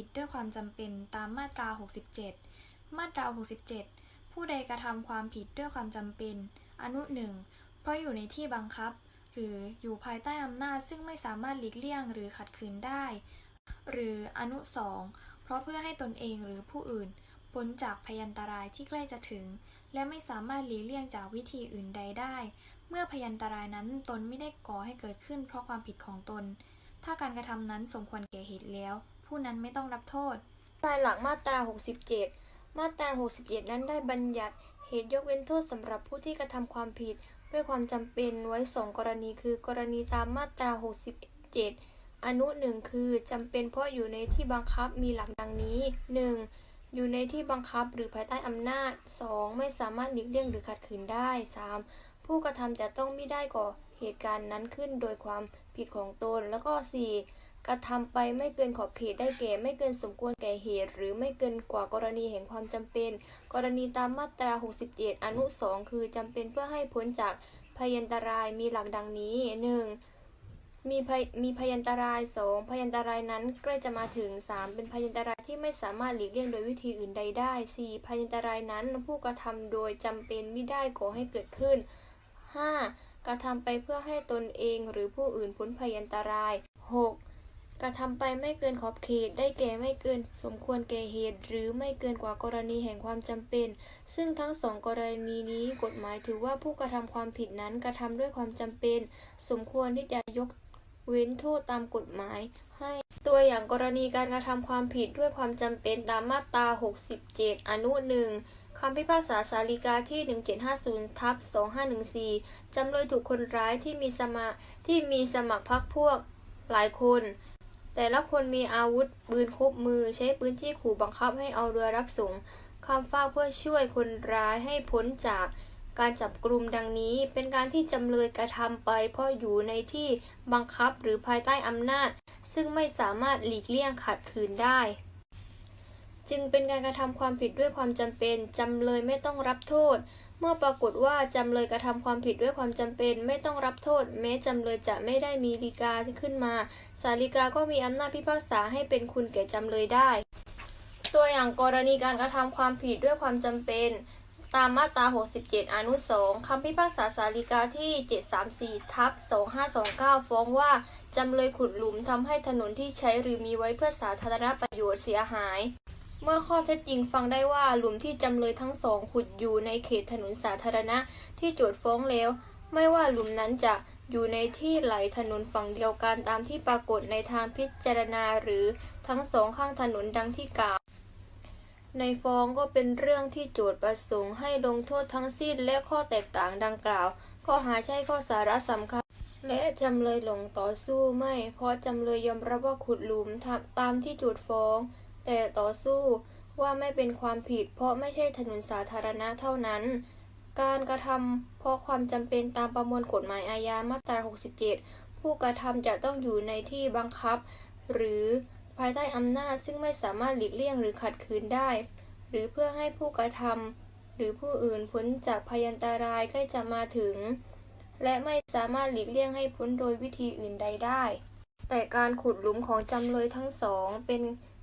ผิดด้วยความจำเป็นตามมาตรา 67 มาตรา 67 ผู้ใดกระทำความผิดด้วยความจำเป็น อนุหนึ่งเพราะอยู่ในที่บังคับ หรืออยู่ภายใต้อำนาจซึ่งไม่สามารถหลีกเลี่ยงหรือขัดขืนได้ หรืออนุสองเพราะเพื่อให้ตนเองหรือผู้อื่นพ้นจากพยันตรายที่ใกล้จะถึง และไม่สามารถหลีกเลี่ยงจากวิธีอื่นใดได้ เมื่อพยันตรายนั้นตนไม่ได้ก่อให้เกิดขึ้นเพราะความผิดของตน ถ้าการกระทำนั้นสมควรแก่เหตุแล้ว ผู้นั้นไม่ต้องรับโทษ ภายหลังมาตรา 67 มาตรา67นั้นได้บัญญัติเหตุยกเว้นโทษสำหรับผู้ที่กระทำความผิด ด้วยความจำเป็นไว้สองกรณีคือกรณีตามมาตรา 67 อนุหนึ่งคือจำเป็นเพราะอยู่ในที่บังคับมีหลักดังนี้ 1. อยู่ในที่บังคับหรือภายใต้อำนาจ 2. ไม่สามารถหลีกเลี่ยงหรือขัดขืนได้ 3. ผู้กระทำจะต้องไม่ได้ก่อเหตุการณ์นั้นขึ้นโดยความผิดของตนแล้วก็ 4. กระทำไปไม่เกินขอบเขตได้แก่ ไม่เกินสมควรแก่เหตุ หรือไม่เกินกว่ากรณีแห่งความจำเป็น กรณีตามมาตรา 67 อนุ 2 คือจำเป็นเพื่อให้พ้นจากพยันตรายมีหลักดังนี้ 1. มีพมีพยันตราย 2. พยันตรายนั้นใกล้จะมาถึง 3. เป็นพยันตรายที่ไม่สามารถหลีกเลี่ยงโดยวิธีอื่นใดได้ 4. พยันตรายนั้นผู้กระทำโดยจำเป็นไม่ได้ก่อให้เกิดขึ้น 5. กระทำไปเพื่อให้ตนเองหรือผู้อื่นพ้นพยันตราย 6. กระทำไปไม่เกินขอบเขต ได้แก่ไม่เกินสมควรแก่เหตุ หรือไม่เกินกว่ากรณีแห่งความจำเป็น ซึ่งทั้งสองกรณีนี้กฎหมายถือว่าผู้กระทำความผิดนั้นกระทำด้วยความจำเป็น สมควรที่จะยกเว้นโทษตามกฎหมายให้ตัวอย่างกรณีการกระทำความผิดด้วยความจำเป็นตามมาตรา 67 อนุหนึ่งคำพิพากษาสาลิกาที่ 1750ทับ2514 จำเลยถูกคนร้ายที่มีสมาที่มีสมัครพรรคพวกหลายคน แต่ละคนมีอาวุธปืนครบมือใช้ปืนจี้ขู่บังคับให้เอาเรือรับส่งข้ามฟากเพื่อช่วยคนร้ายให้พ้นจากการจับกลุ่มดังนี้ เป็นการที่จำเลยกระทำไปเพราะอยู่ในที่บังคับหรือภายใต้อำนาจ ซึ่งไม่สามารถหลีกเลี่ยงขัดขืนได้ จึงเป็นการกระทำความผิดด้วยความจำเป็นจำเลยไม่ต้องรับโทษ เมื่อปรากฏว่าจำเลยกระทำความผิดด้วยความจำเป็น ไม่ต้องรับโทษ แม้จำเลยจะไม่ได้มีฎีกาขึ้นมาศาลิกาก็มีอำนาจพิพากษาให้เป็นคุณแก่จำเลยได้ ตัวอย่างกรณีการกระทำความผิดด้วยความจำเป็นตามมาตรา 67 อนุ 2 คำพิพากษาสาลิกาที่ 734 ทับ 2529 ฟ้องว่า จำเลยขุดหลุมทำให้ถนนที่ใช้หรือมีไว้เพื่อสาธารณประโยชน์เสียหาย เมื่อข้อเท็จจริงฟังได้ว่าหลุมที่จำเลยทั้งสองขุดอยู่ในเขตถนนสาธารณะที่โจทฟ้องแล้ว ไม่ว่าหลุมนั้นจะอยู่ในที่ไหลถนนฝั่งเดียวกันตามที่ปรากฏในทางพิจารณาหรือทั้งสองข้างถนนดังที่กล่าว ในฟ้องก็เป็นเรื่องที่โจทย์ประสงค์ให้ลงโทษทั้งสิ้นและข้อแตกต่างดังกล่าว ก็หาใช่ข้อสาระสำคัญ และจำเลยหลงต่อสู้ไม่ เพราะจำเลยยอมรับว่าขุดหลุมตามที่โจทย์ฟ้อง แต่ต่อสู้ว่าไม่เป็นความผิด เพราะไม่ใช่ถนนสาธารณะเท่านั้น การกระทำเพราะความจำเป็นตามประมวลกฎหมายอาญามาตรา 67 ผู้กระทำจะต้องอยู่ในที่บังคับ หรือภายใต้อำนาจซึ่งไม่สามารถหลีกเลี่ยงหรือขัดขืนได้ หรือเพื่อให้ผู้กระทำหรือผู้อื่นพ้นจากพยันตรายใกล้จะมาถึง และไม่สามารถหลีกเลี่ยงให้พ้นโดยวิธีอื่นใดได้ แต่การขุดหลุมของจำเลยทั้งสองเป็น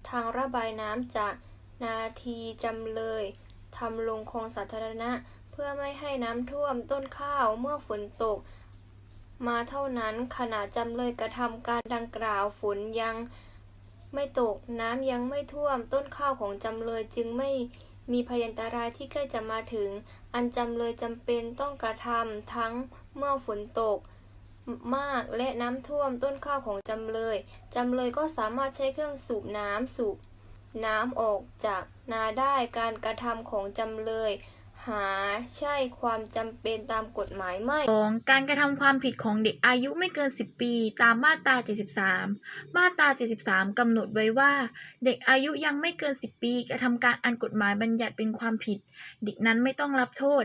ทางระบายน้ำจากนาทีจำเลยทำลงคลองสาธารณะ เพื่อไม่ให้น้ำท่วมต้นข้าวเมื่อฝนตก มาเท่านั้นขณะจำเลยกระทำการดังกล่าวฝนยังไม่ตกน้ำยังไม่ท่วมต้นข้าวของจำเลยจึงไม่มีพยันตรายที่ใกล้จะมาถึง อันจำเลยจำเป็นต้องกระทำทั้งเมื่อฝนตก มากและน้ำท่วมต้นข้าวของจำเลย จำเลยก็สามารถใช้เครื่องสูบน้ำสูบน้ำออกจากนาได้การกระทำของจำเลย หาใช่ความจำเป็นตามกฎหมายไม่ 2. การกระทำความผิดของเด็กอายุไม่เกิน 10 ปี ตามมาตรา 73 มาตรา 73 กำหนดไว้ว่า เด็กอายุยังไม่เกิน 10 ปี กระทำการอันกฎหมายบัญญัติเป็นความผิด เด็กนั้นไม่ต้องรับโทษ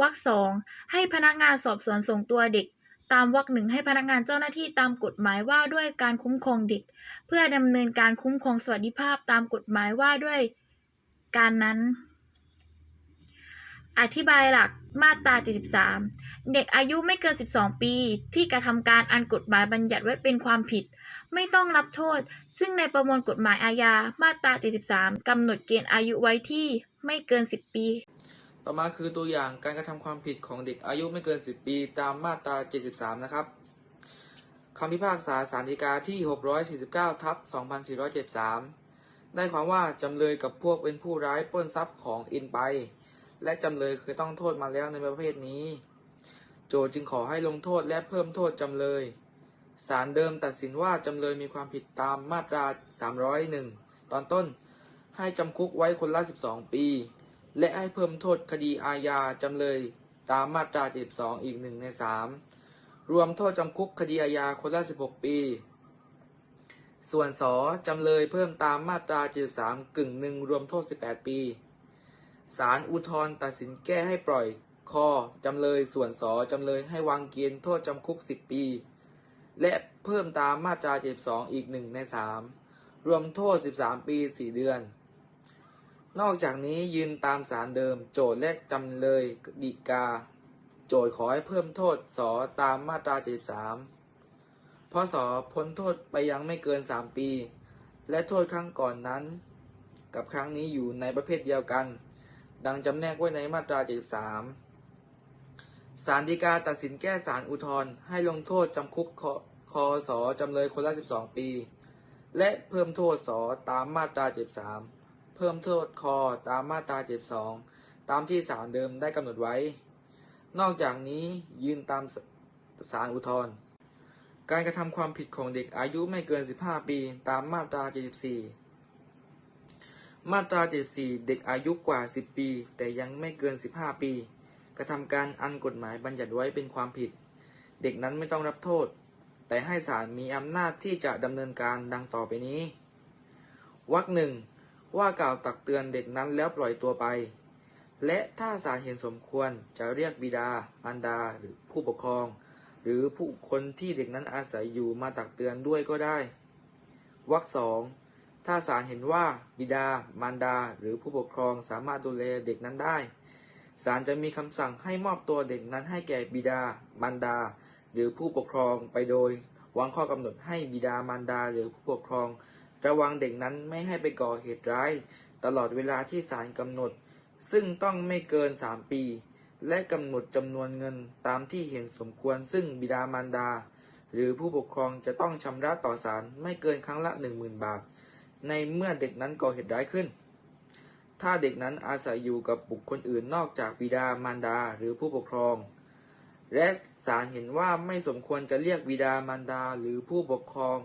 วรรคสองให้พนักงานสอบสวนส่งตัวเด็ก ตามวรรคหนึ่งให้พนักงานเจ้าหน้าที่ตามกฎหมายว่าด้วยการคุ้มครองเด็ก เพื่อดำเนินการคุ้มครองสวัสดิภาพตามกฎหมายว่าด้วยการนั้น อธิบายหลักมาตรา 73 เด็กอายุไม่เกิน 12 ปี ที่กระทำการอันกฎหมายบัญญัติไว้เป็นความผิด ไม่ต้องรับโทษ ซึ่งในประมวลกฎหมายอาญามาตรา 73 กำหนดเกณฑ์อายุไว้ที่ไม่เกิน 10 ปี ต่อมาคือตัวอย่างการกระทำความผิดของเด็กอายุไม่เกิน 10 ปีตามมาตรา 73 นะครับคำพิพากษาสารฎีกาที่ 649 ทับ 2473 ได้ความว่าจำเลยกับพวกเป็นผู้ร้ายปล้นทรัพย์ของอินไป และจำเลยเคยต้องโทษมาแล้วในประเภทนี้ โจทย์จึงขอให้ลงโทษและเพิ่มโทษจำเลยศาลเดิมตัดสินว่าจำเลยมีความผิดตามมาตรา 301 ตอนต้น ให้จำคุกไว้คนละ 12 ปี และให้เพิ่มโทษคดีอาญาจำเลยตามมาตรา72อีกหนึ่งใน3รวมโทษจำคุกคดีอาญาคนละ16 ปี ส่วนสจำเลยเพิ่มตามมาตรา73กึ่งหนึ่งรวมโทษ 18 ปีศาลอุทธรณ์ตัดสินแก้ให้ปล่อยคอจำเลยส่วนสจำเลยให้วางเกณฑ์โทษจำคุก 10 ปี และเพิ่มตามมาตรา 72 อีกหนึ่งใน 3 รวมโทษ 13 ปี 4 เดือน นอกจากนี้ยืนตามสารเดิม โจทย์และจำเลยดีกา โจทย์ขอให้เพิ่มโทษสอตามมาตรา 73เพราะสอพ้นโทษไปยังไม่เกิน 3 ปี และโทษครั้งก่อนนั้น กับครั้งนี้อยู่ในประเภทเดียวกัน ดังจำแนกไว้ในมาตรา 73 สารดีกาตัดสินแก้สารอุทธรณ์ให้ลงโทษจำคุกคคอสอจำเลยคนละ 12 ปี และเพิ่มโทษสอตามมาตรา 73 พิ่มโทษคอตามมาตรา 72 ตามที่ศาลเดิมได้กำหนดไว้ นอกจากนี้ยืนตามศาลอุทธรณ์การกระทำความผิดของเด็กอายุไม่เกิน 15 ปี ตามมาตรา 74 มาตรา 74 เด็กอายุกว่า 10 ปี แต่ยังไม่เกิน 15 ปี กระทำการอันกฎหมายบัญญัติไว้เป็นความผิด เด็กนั้นไม่ต้องรับโทษ แต่ให้ศาลมีอำนาจที่จะดำเนินการดังต่อไปนี้ วรรคหนึ่ง ว่ากล่าวตักเตือนเด็กนั้นแล้วปล่อยตัวไป และถ้าศาลเห็นสมควรจะเรียกบิดา มารดาหรือผู้ปกครอง หรือผู้คนที่เด็กนั้นอาศัยอยู่มาตักเตือนด้วยก็ได้วรรคสองถ้าศาลเห็นว่าบิดา มารดา หรือผู้ปกครองสามารถดูแลเด็กนั้นได้ศาลจะมีคำสั่งให้มอบตัวเด็กนั้นให้แก่บิดา มารดา หรือผู้ปกครองไปโดยวางข้อกำหนดให้บิดามารดา หรือผู้ปกครอง ระวังเด็กนั้นไม่ให้ไปก่อเหตุร้าย ตลอดเวลาที่ศาลกำหนด ซึ่งต้องไม่เกิน 3 ปี และกำหนดจำนวนเงินตามที่เห็นสมควรซึ่งบิดามารดา หรือผู้ปกครองจะต้องชำระต่อศาลไม่เกินครั้งละ 10,000 บาท ในเมื่อเด็กนั้นก่อเหตุร้ายขึ้น ถ้าเด็กนั้นอาศัยอยู่กับบุคคลอื่นนอกจากบิดามารดาหรือผู้ปกครองและศาลเห็นว่าไม่สมควรจะเรียกบิดามารดาหรือผู้ปกครอง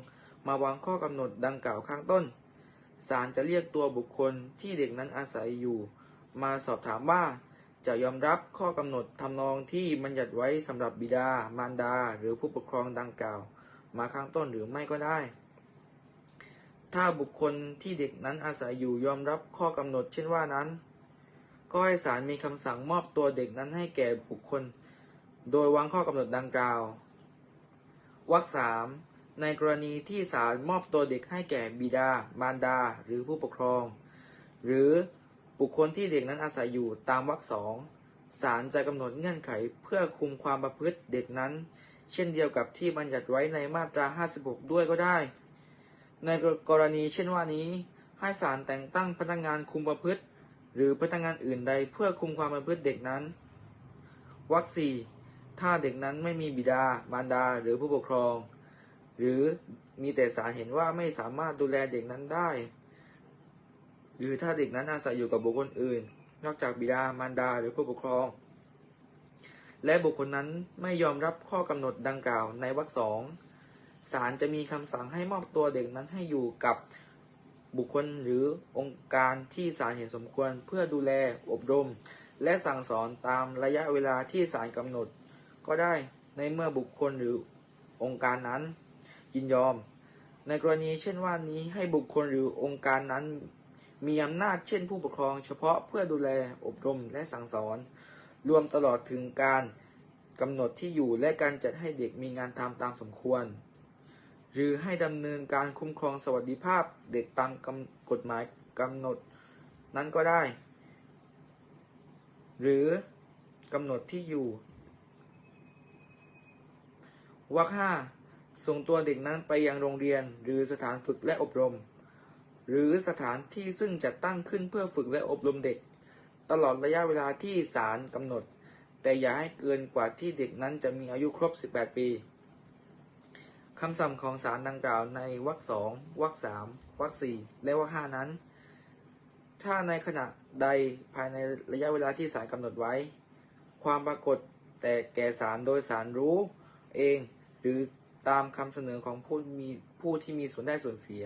มาวางข้อกำหนดดังกล่าวข้างต้น ศาลจะเรียกตัวบุคคลที่เด็กนั้นอาศัยอยู่ มาสอบถามว่าจะยอมรับข้อกำหนดทำนองที่บัญญัติไว้สำหรับบิดา มารดา หรือผู้ปกครองดังกล่าว มาข้างต้นหรือไม่ก็ได้ ถ้าบุคคลที่เด็กนั้นอาศัยอยู่ยอมรับข้อกำหนดเช่นว่านั้น ก็ให้ศาลมีคำสั่งมอบตัวเด็กนั้นให้แก่บุคคล โดยวางข้อกำหนดดังกล่าววรรคสาม ในกรณีที่ศาลมอบตัวเด็กให้แก่บิดา มารดา หรือผู้ปกครอง หรือบุคคลที่เด็กนั้นอาศัยอยู่ตามวรรคสองศาลจะกำหนดเงื่อนไขเพื่อคุมความประพฤติเด็กนั้น เช่นเดียวกับที่บัญญัติไว้ในมาตรา 56 ด้วยก็ได้ ในกรณีเช่นว่านี้ ให้ศาลแต่งตั้งพนักงานคุมประพฤติ หรือพนักงานอื่นใดเพื่อคุมความประพฤติเด็กนั้นวรรคสี่ถ้าเด็กนั้นไม่มีบิดา มารดา หรือผู้ปกครอง หรือมีแต่ศาลเห็นว่าไม่สามารถดูแลเด็กนั้นได้ หรือถ้าเด็กนั้นอาศัยอยู่กับบุคคลอื่น นอกจากบิดามารดาหรือผู้ปกครอง และบุคคลนั้นไม่ยอมรับข้อกำหนดดังกล่าวในวรรคสองศาลจะมีคำสั่งให้มอบตัวเด็กนั้นให้อยู่กับบุคคลหรือองค์การที่ศาลเห็นสมควรเพื่อดูแลอบรม และสั่งสอนตามระยะเวลาที่ศาลกำหนด ก็ได้ในเมื่อบุคคลหรือองค์การนั้น ยินยอม ในกรณีเช่นว่านี้ให้บุคคลหรือองค์การนั้น มีอำนาจเช่นผู้ปกครอง เฉพาะเพื่อดูแลอบรมและสั่งสอน รวมตลอดถึงการกำหนดที่อยู่และการจัดให้เด็กมีงานทำตามสมควร หรือให้ดำเนินการคุ้มครองสวัสดิภาพเด็กตามกกฎหมายกำหนดนั้นก็ได้ หรือกำหนดที่อยู่วรรคห้า ส่งตัวเด็กนั้นไปยังโรงเรียนหรือสถานฝึกและอบรม หรือสถานที่ซึ่งจัดตั้งขึ้นเพื่อฝึกและอบรมเด็ก ตลอดระยะเวลาที่ศาลกำหนด แต่อย่าให้เกินกว่าที่เด็กนั้นจะมีอายุครบ 18 ปีคำสั่งของศาลดังกล่าวในวรรคสองวรรคสามวรรคสี่และวรรคห้านั้น ถ้าในขณะใดภายในระยะเวลาที่ศาลกำหนดไว้ ความปรากฏแต่แก่ศาลโดยศาลรู้เอง หรือ ตามคำเสนอของผู้มีผู้ที่มีส่วนได้ส่วนเสีย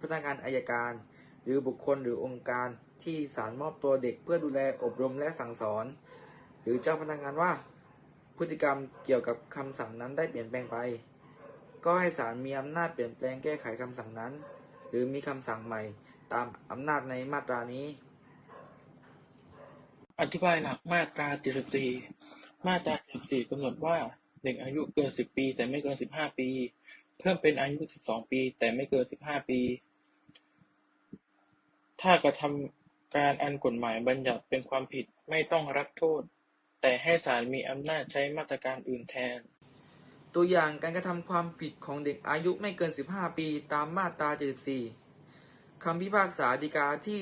พนักงานอายการ หรือบุคคลหรือองค์การที่ศาลมอบตัวเด็กเพื่อดูแลอบรมและสั่งสอน หรือเจ้าพนักงานว่า พฤติกรรมเกี่ยวกับคำสั่งนั้นได้เปลี่ยนแปลงไป ก็ให้ศาลมีอำนาจเปลี่ยนแปลงแก้ไขคำสั่งนั้น หรือมีคำสั่งใหม่ตามอำนาจในมาตรานี้ อธิบายหลักมาตรา74มาตรา74กำหนดว่า เด็กอายุเกิน10ปี แต่ไม่เกิน15ปี เพิ่มเป็นอายุ12ปี แต่ไม่เกิน15ปี ถ้ากระทำการอันกฎหมายบัญญัติเป็นความผิดไม่ต้องรับโทษ แต่ให้ศาลมีอำนาจใช้มาตรการอื่นแทน ตัวอย่างการกระทำความผิดของเด็กอายุไม่เกิน 15 ปี ตามมาตรา 74 คำพิพากษาฎีกาที่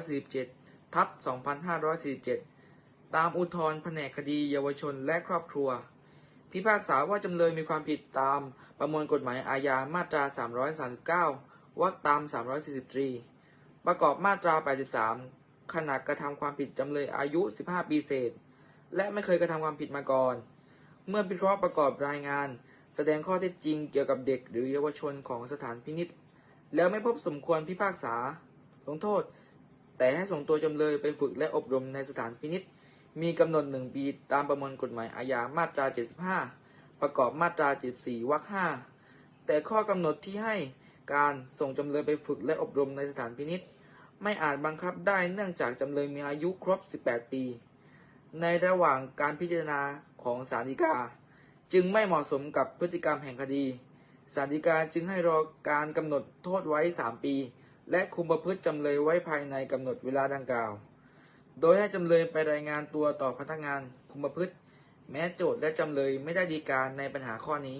1847 ทับ 2547 ตามอุทธรณ์แผนกคดีเยาวชนและครอบครัว พิพากษาว่าจำเลยมีความผิดตามประมวลกฎหมายอาญามาตรา 339 วรรคตาม 343 ประกอบมาตรา 83 ขณะกระทำความผิดจำเลยอายุ 15 ปีเศษ และไม่เคยกระทำความผิดมาก่อน เมื่อพิเคราะห์ประกอบรายงาน แสดงข้อเท็จจริงเกี่ยวกับเด็กหรือเยาวชนของสถานพินิษแล้วไม่พบสมควรพิพากษา ลงโทษ แต่ให้ส่งตัวจำเลยไปฝึกและอบรมในสถานพินิษ มีกำหนดหนึ่งปีตามประมวลกฎหมายอาญามาตรา 75 ประกอบมาตรา 74 วรรค 5 แต่ข้อกำหนดที่ให้การส่งจำเลยไปฝึกและอบรมในสถานพินิษไม่อาจบังคับได้เนื่องจากจำเลยมีอายุครบ 18 ปี ในระหว่างการพิจารณาของศาลฎีกา จึงไม่เหมาะสมกับพฤติกรรมแห่งคดีศาลฎีกาจึงให้รอการกำหนดโทษไว้ 3 ปี และคุมประพฤติจำเลยไว้ภายในกำหนดเวลาดังกล่าว โดยให้จำเลยไปรายงานตัวต่อพนักงานคุมประพฤติ แม้โจทย์และจำเลยไม่ได้ดีการในปัญหาข้อนี้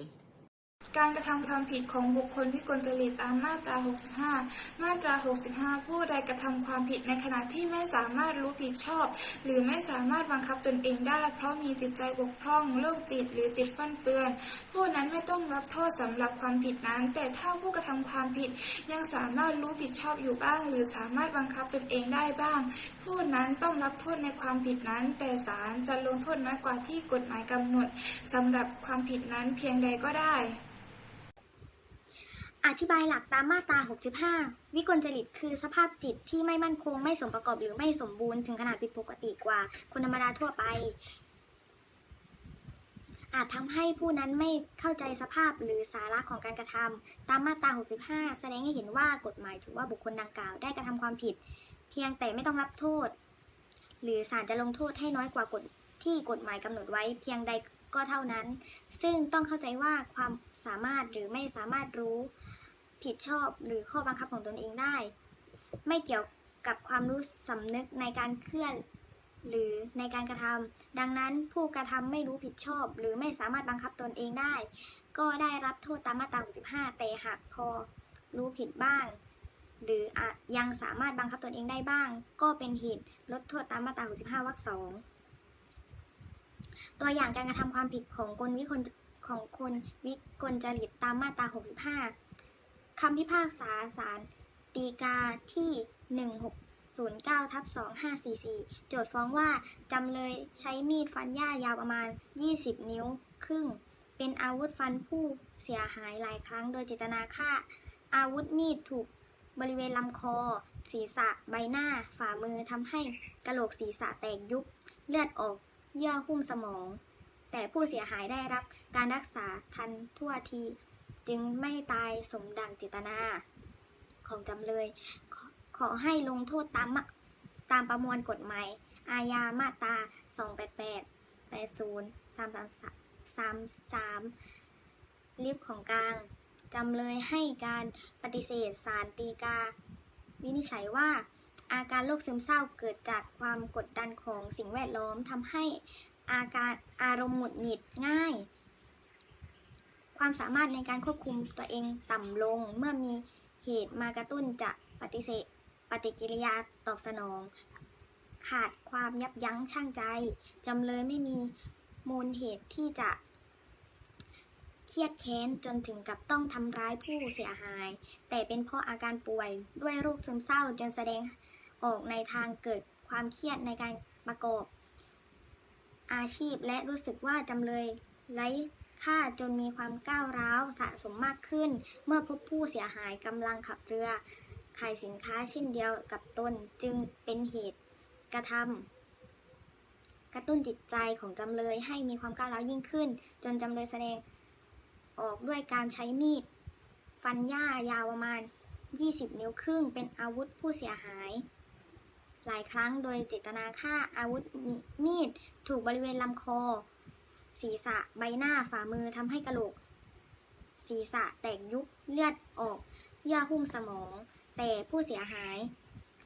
การกระทำความผิดของบุคคลวิกลจริตตามมาตรา 65 มาตรา 65 ผู้ใดกระทำความผิดในขณะที่ไม่สามารถรู้ผิดชอบ หรือไม่สามารถบังคับตนเองได้ เพราะมีจิตใจบกพร่องโรคจิต หรือจิตฟั่นเฟือน ผู้นั้นไม่ต้องรับโทษสำหรับความผิดนั้น แต่ถ้าผู้กระทำความผิดยังสามารถรู้ผิดชอบอยู่บ้าง หรือสามารถบังคับตนเองได้บ้าง ผู้นั้นต้องรับโทษในความผิดนั้น แต่ศาลจะลงโทษน้อยกว่าที่กฎหมายกำหนดสำหรับความผิดนั้นเพียงใดก็ได้ อธิบายหลักตามมาตรา 65 วิกลจริตคือสภาพจิตที่ไม่มั่นคง ไม่สมประกอบหรือไม่สมบูรณ์ถึงขนาดผิดปกติกว่าคนธรรมดาทั่วไป อาจทำให้ผู้นั้นไม่เข้าใจสภาพหรือสาระของการกระทำตามมาตรา 65 แสดงให้เห็นว่ากฎหมายถือว่าบุคคลดังกล่าวได้กระทำความผิด เพียงแต่ไม่ต้องรับโทษ หรือศาลจะลงโทษให้น้อยกว่ากฎที่กฎหมายกำหนดไว้เพียงใดก็เท่านั้น ซึ่งต้องเข้าใจว่าความ สามารถหรือไม่สามารถรู้ผิดชอบหรือข้อบังคับของตนเองได้ ไม่เกี่ยวกับความรู้สำนึกในการเคลื่อน หรือในการกระทำดังนั้นผู้กระทำไม่รู้ผิดชอบ หรือไม่สามารถบังคับตนเองได้ ก็ได้รับโทษตามมาตรา65แต่หากพอรู้ผิดบ้าง หรืออยังสามารถบังคับตนเองได้บ้าง ก็เป็นเหตุลดโทษตามมาตรา65วรรคสองตัวอย่างการกระทำความผิดของคนวิกล ของคนวิกลจริตตามมาตรา 65 คำพิพากษาศาลฎีกาที่ 1609ทับ2544 โจทย์ฟ้องว่า จำเลยใช้มีดฟันหญ้ายาวประมาณ 20 นิ้วครึ่ง เป็นอาวุธฟันผู้เสียหายหลายครั้งโดยเจตนาฆ่า อาวุธมีดถูกบริเวณลำคอ ศีรษะ ใบหน้า ฝ่ามือทำให้กระโหลกศีรษะแตกยุบ เลือดออก เยื่อหุ้มสมอง แต่ผู้เสียหายได้รับการรักษาทันทั่วที จึงไม่ตายสมดังเจตนา ของจำเลย ขอให้ลงโทษตามตามประมวลกฎหมายอาญามาตรา 288 80 333ลิฟของกลางจำเลยให้การปฏิเสธสารตีกา วินิจฉัยว่าอาการโรคซึมเศร้าเกิดจากความกดดันของสิ่งแวดล้อมทำให้ อาการอารมณ์หงุดหงิดง่าย ความสามารถในการควบคุมตัวเองต่ำลง เมื่อมีเหตุมากระตุ้นจะปฏิเสธ ปฏิกิริยาตอบสนอง ขาดความยับยั้งชั่งใจ จำเลยไม่มีมูลเหตุที่จะเครียดแค้นจนถึงกับต้องทำร้ายผู้เสียหาย แต่เป็นเพราะอาการป่วยด้วยโรคซึมเศร้าจนแสดงออกในทางเกิดความเครียดในการประกอบ อาชีพ และรู้สึกว่าจำเลยไร้ค่าจนมีความก้าวร้าวสะสมมากขึ้น เมื่อพบผู้เสียหายกำลังขับเรือ ขายสินค้าเช่นเดียวกับตนจึงเป็นเหตุกระทำกระตุ้นจิตใจของจำเลยให้มีความก้าวร้าวยิ่งขึ้น จนจำเลยแสดงออกด้วยการใช้มีด ฟันหญ้ายาวประมาณ 20 นิ้วครึ่งเป็นอาวุธผู้เสียหาย หลายครั้งโดยเจตนาฆ่าอาวุธมีมีด ถูกบริเวณลำคอ ศีรษะใบหน้าฝ่ามือทำให้กระโหลก ศีรษะแตกยุบเลือดออก เยื่อหุ้มสมอง แต่ผู้เสียหาย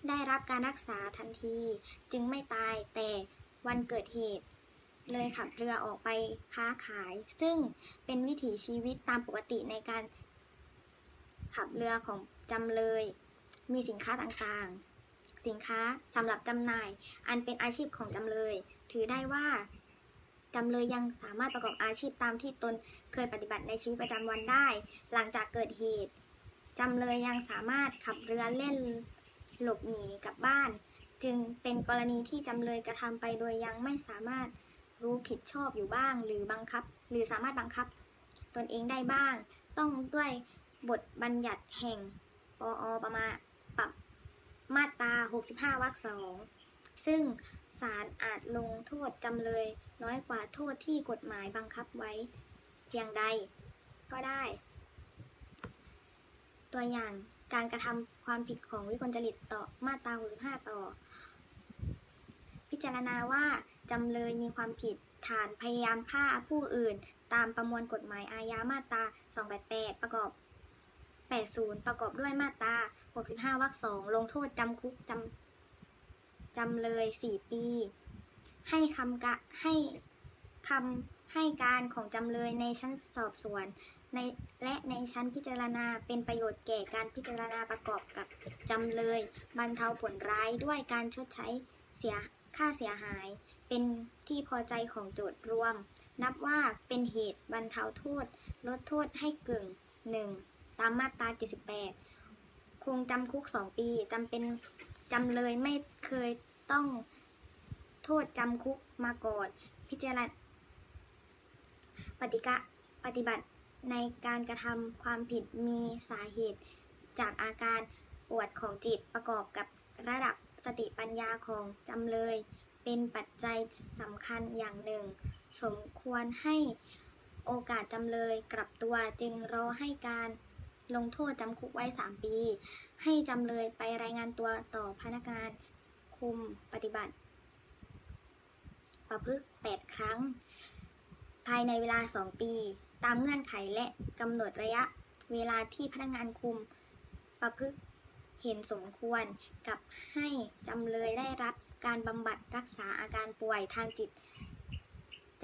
ได้รับการรักษาทันที จึงไม่ตายแต่วันเกิดเหตุ เลยขับเรือออกไปค้าขาย ซึ่งเป็นวิถีชีวิตตามปกติในการขับเรือของจำเลย มีสินค้าต่างๆ สินค้าสำหรับจำหน่าย อันเป็นอาชีพของจำเลย ถือได้ว่าจำเลยยังสามารถประกอบอาชีพตามที่ตนเคยปฏิบัติในชีวิตประจำวันได้ หลังจากเกิดเหตุจำเลยยังสามารถขับเรือเล่นหลบหนีกลับบ้าน จึงเป็นกรณีที่จำเลยกระทำไปโดยยังไม่สามารถรู้ผิดชอบอยู่บ้าง หรือบังคับ หรือสามารถบังคับ ตนเองได้บ้าง ต้องด้วยบทบัญญัติแห่งปอประมาณปรับ มาตรา 65 วรรคสองซึ่งศาลอาจลงโทษจำเลย น้อยกว่าโทษที่กฎหมายบังคับไว้ เพียงใดก็ได้ ตัวอย่างการกระทำความผิดของวิกลจริตต่อมาตรา 65 ต่อ พิจารณาว่าจำเลยมีความผิดฐานพยายามฆ่าผู้อื่น ตามประมวลกฎหมายอาญามาตรา 288 ประกอบ 80 ประกอบด้วยมาตรา 65 วรรคสองลงโทษจำคุกจำจำเลย 4 ปี ให้คำกะให้คำให้การของจำเลยในชั้นสอบสวนในและในชั้นพิจารณาเป็นประโยชน์แก่การพิจารณาประกอบกับจำเลย บรรเทาผลร้ายด้วยการชดใช้เสียค่าเสียหาย เป็นที่พอใจของโจทย์รวม นับว่าเป็นเหตุบรรเทาโทษ ลดโทษให้กึ่งหนึ่ง ตามมาตรา 78 คงจำคุก 2 ปีจำเป็นจำเลยไม่เคยต้องโทษจำคุกมาก่อน พิจารณาปฏิกะปฏิบัติในการกระทำความผิดมีสาเหตุ จากอาการปวดของจิตประกอบกับระดับสติปัญญาของจำเลย เป็นปัจจัยสำคัญอย่างหนึ่ง สมควรให้โอกาสจำเลยกลับตัวจึงรอให้การ ลงโทษจำคุกไว้ 3 ปี ให้จำเลยไปรายงานตัวต่อพนักงานคุมปฏิบัติ ประพฤติ8ครั้ง ภายในเวลา 2 ปี ตามเงื่อนไขและกำหนดระยะเวลาที่พนักงานคุมประพฤติเห็นสมควรกับให้จำเลยได้รับการบำบัดรักษาอาการป่วยทางจิต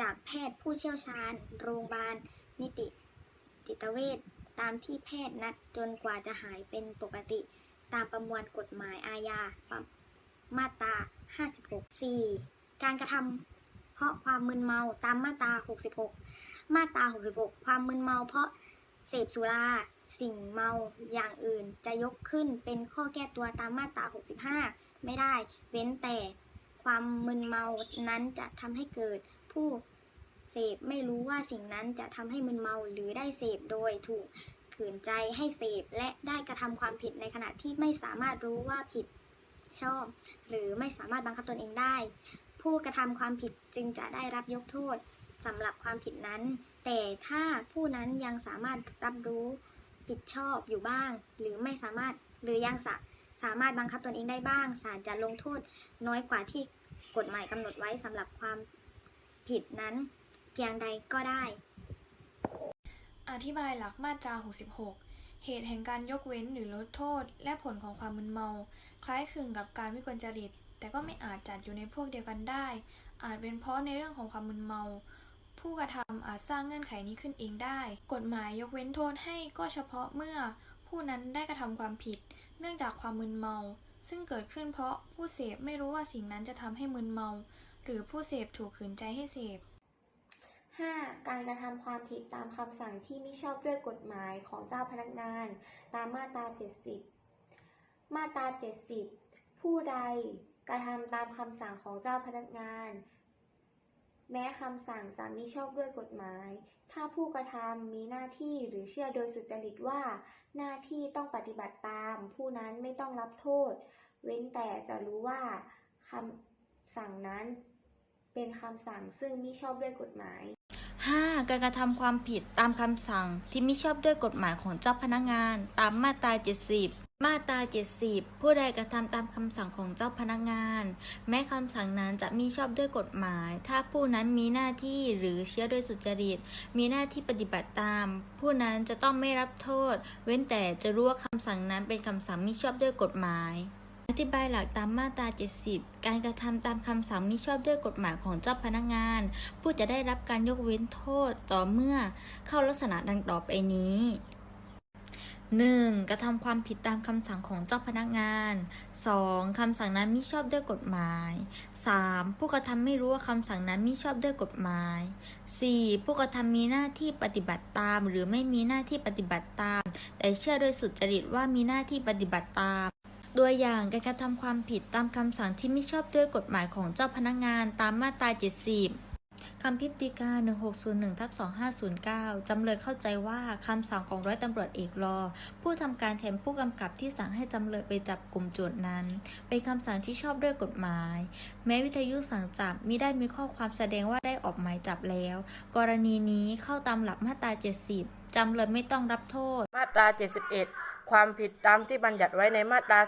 จากแพทย์ผู้เชี่ยวชาญ โรงพยาบาลนิติจิตเวช ตามที่แพทย์นัดจนกว่าจะหายเป็นปกติ ตามประมวลกฎหมายอาญามาตรา 56 4 การกระทำเพราะความมึนเมาตามมาตรา 66 มาตรา 66 ความมึนเมาเพราะเสพสุรา สิ่งเมาอย่างอื่นจะยกขึ้นเป็นข้อแก้ตัวตามมาตรา 65 ไม่ได้ เว้นแต่ความมึนเมานั้นจะทำให้เกิดผู้ เสพไม่รู้ว่าสิ่งนั้นจะทำให้มึนเมาหรือได้เสพโดยถูกขืนใจให้เสพและได้กระทำความผิดในขณะที่ไม่สามารถรู้ว่าผิดชอบ หรือไม่สามารถบังคับตนเองได้ ผู้กระทำความผิดจึงจะได้รับยกโทษสำหรับความผิดนั้น แต่ถ้าผู้นั้นยังสามารถรับรู้ผิดชอบอยู่บ้าง หรือไม่สามารถหรือยังสาสามารถบังคับตนเองได้บ้างศาลจะลงโทษน้อยกว่าที่กฎหมายกำหนดไว้สำหรับความผิดนั้นียงใดก็ได้ อธิบายหลักมาตรา 66 เหตุแห่งการยกเว้นหรือลดโทษ และผลของความมึนเมา คล้ายคลึงกับการวิกลจริต แต่ก็ไม่อาจจัดอยู่ในพวกเดียวกันได้ อาจเป็นเพราะในเรื่องของความมึนเมา ผู้กระทำอาจสร้างเงื่อนไขนี้ขึ้นเองได้ กฎหมายยกเว้นโทษให้ก็เฉพาะเมื่อ ผู้นั้นได้กระทำความผิด เนื่องจากความมึนเมา ซึ่งเกิดขึ้นเพราะผู้เสพไม่รู้ว่าสิ่งนั้นจะทำให้มึนเมา หรือผู้เสพถูกขืนใจให้เสพ 5. การกระทำความผิดตามคำสั่งที่ไม่ชอบด้วยกฎหมายของเจ้าพนักงาน ตามมาตรา 70 มาตรา 70 ผู้ใดกระทำตามคำสั่งของเจ้าพนักงาน แม้คำสั่งจะมิชอบด้วยกฎหมาย ถ้าผู้กระทำมีหน้าที่หรือเชื่อโดยสุจริตว่า หน้าที่ต้องปฏิบัติตาม ผู้นั้นไม่ต้องรับโทษ เว้นแต่จะรู้ว่าคำสั่งนั้นเป็นคำสั่งซึ่งมิชอบด้วยกฎหมาย 5. การกระทำความผิดตามคำสั่งที่ไม่ชอบด้วยกฎหมายของเจ้าพนักงาน ตามมาตรา 70 มาตรา 70 ผู้ใดกระทำตามคำสั่งของเจ้าพนักงาน แม้คำสั่งนั้นจะมีชอบด้วยกฎหมาย ถ้าผู้นั้นมีหน้าที่หรือเชื่อโดยสุจริต มีหน้าที่ปฏิบัติตาม ผู้นั้นจะต้องไม่รับโทษ เว้นแต่จะรู้ว่าคำสั่งนั้นเป็นคำสั่งมิชอบด้วยกฎหมาย อธิบายหลักตามมาตรา 70 การกระทำตามคำสั่งมิชอบด้วยกฎหมายของเจ้าพนักงาน ผู้จะได้รับการยกเว้นโทษต่อเมื่อเข้าลักษณะดังต่อไปนี้ 1. กระทำความผิดตามคำสั่งของเจ้าพนักงาน 2. คำสั่งนั้นมิชอบด้วยกฎหมาย 3. ผู้กระทำไม่รู้ว่าคำสั่งนั้นมิชอบด้วยกฎหมาย 4. ผู้กระทำมีหน้าที่ปฏิบัติตาม หรือไม่มีหน้าที่ปฏิบัติตาม แต่เชื่อโดยสุจริตว่ามีหน้าที่ปฏิบัติตาม ตัวอย่างการกระทำความผิดตามคำสั่งที่ไม่ชอบด้วยกฎหมายของเจ้าพนักงานตามมาตรา 70 คำพิพดีกา 1601ทับ2509 จำเลยเข้าใจว่าคำสั่งของร้อยตำรวจเอกรอ ผู้ทำการแทนผู้กำกับที่สั่งให้จำเลยไปจับกลุ่มโจทย์นั้น เป็นคำสั่งที่ชอบด้วยกฎหมาย แม้วิทยุสั่งจับมิได้มีข้อความแสดงว่าได้ออกหมายจับแล้ว กรณีนี้เข้าตามหลักมาตรา 70 จำเลยไม่ต้องรับโทษ มาตรา 71 ความผิดตามที่บัญญัติไว้ในมาตรา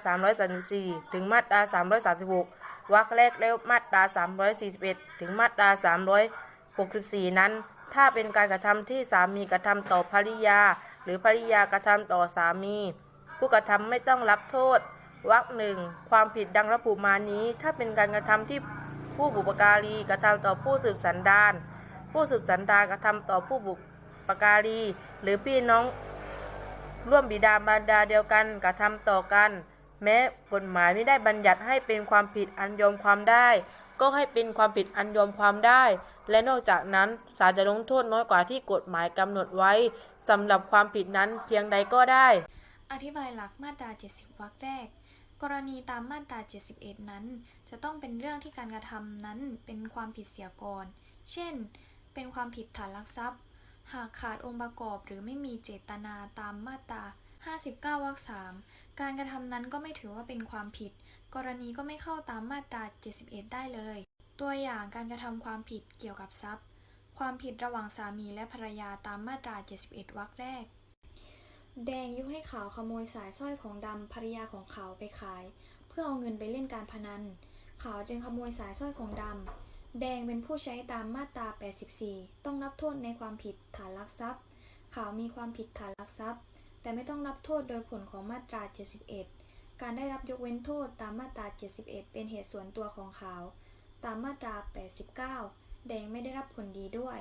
334 ถึงมาตรา 336 วรรคแรกแล้วมาตรา 341 ถึงมาตรา 364 นั้น ถ้าเป็นการกระทำที่สามีกระทำต่อภริยา หรือภริยากระทำต่อสามี ผู้กระทำไม่ต้องรับโทษวรรคหนึ่งความผิดดังระบุมานี้ ถ้าเป็นการกระทำที่ผู้บุปการีกระทำต่อผู้สืบสันดาน ผู้สืบสันดานกระทำต่อผู้บุปการี หรือพี่น้อง ร่วมบิดามารดาเดียวกันกระทำต่อกัน แม้กฎหมายไม่ได้บัญญัติให้เป็นความผิดอันยอมความได้ ก็ให้เป็นความผิดอันยอมความได้ และนอกจากนั้นศาลจะลงโทษน้อยกว่าที่กฎหมายกำหนดไว้สำหรับความผิดนั้นเพียงใดก็ได้ อธิบายหลักมาตรา 70 วรรคแรก กรณีตามมาตรา 71 นั้น จะต้องเป็นเรื่องที่การกระทำนั้นเป็นความผิดเสียก่อน เช่น เป็นความผิดฐานลักทรัพย์ หากขาดองค์ประกอบหรือไม่มีเจตนาตามมาตรา 59 วรรค 3 การกระทำนั้นก็ไม่ถือว่าเป็นความผิด กรณีก็ไม่เข้าตามมาตรา 71 ได้เลย ตัวอย่างการกระทำความผิดเกี่ยวกับทรัพย์ ความผิดระหว่างสามีและภรรยาตามมาตรา 71 วรรคแรก แดงยุให้ขาวขโมยสายสร้อยของดำภรรยาของขาวไปขาย เพื่อเอาเงินไปเล่นการพนัน ขาวจึงขโมยสายสร้อยของดำ แดงเป็นผู้ใช้ตามมาตรา 84 ต้องรับโทษในความผิดฐานลักทรัพย์ ขาวมีความผิดฐานลักทรัพย์ แต่ไม่ต้องรับโทษโดยผลของมาตรา 71 การได้รับยกเว้นโทษตามมาตรา 71 เป็นเหตุส่วนตัวของขาว ตามมาตรา 89 แดงไม่ได้รับผลดีด้วย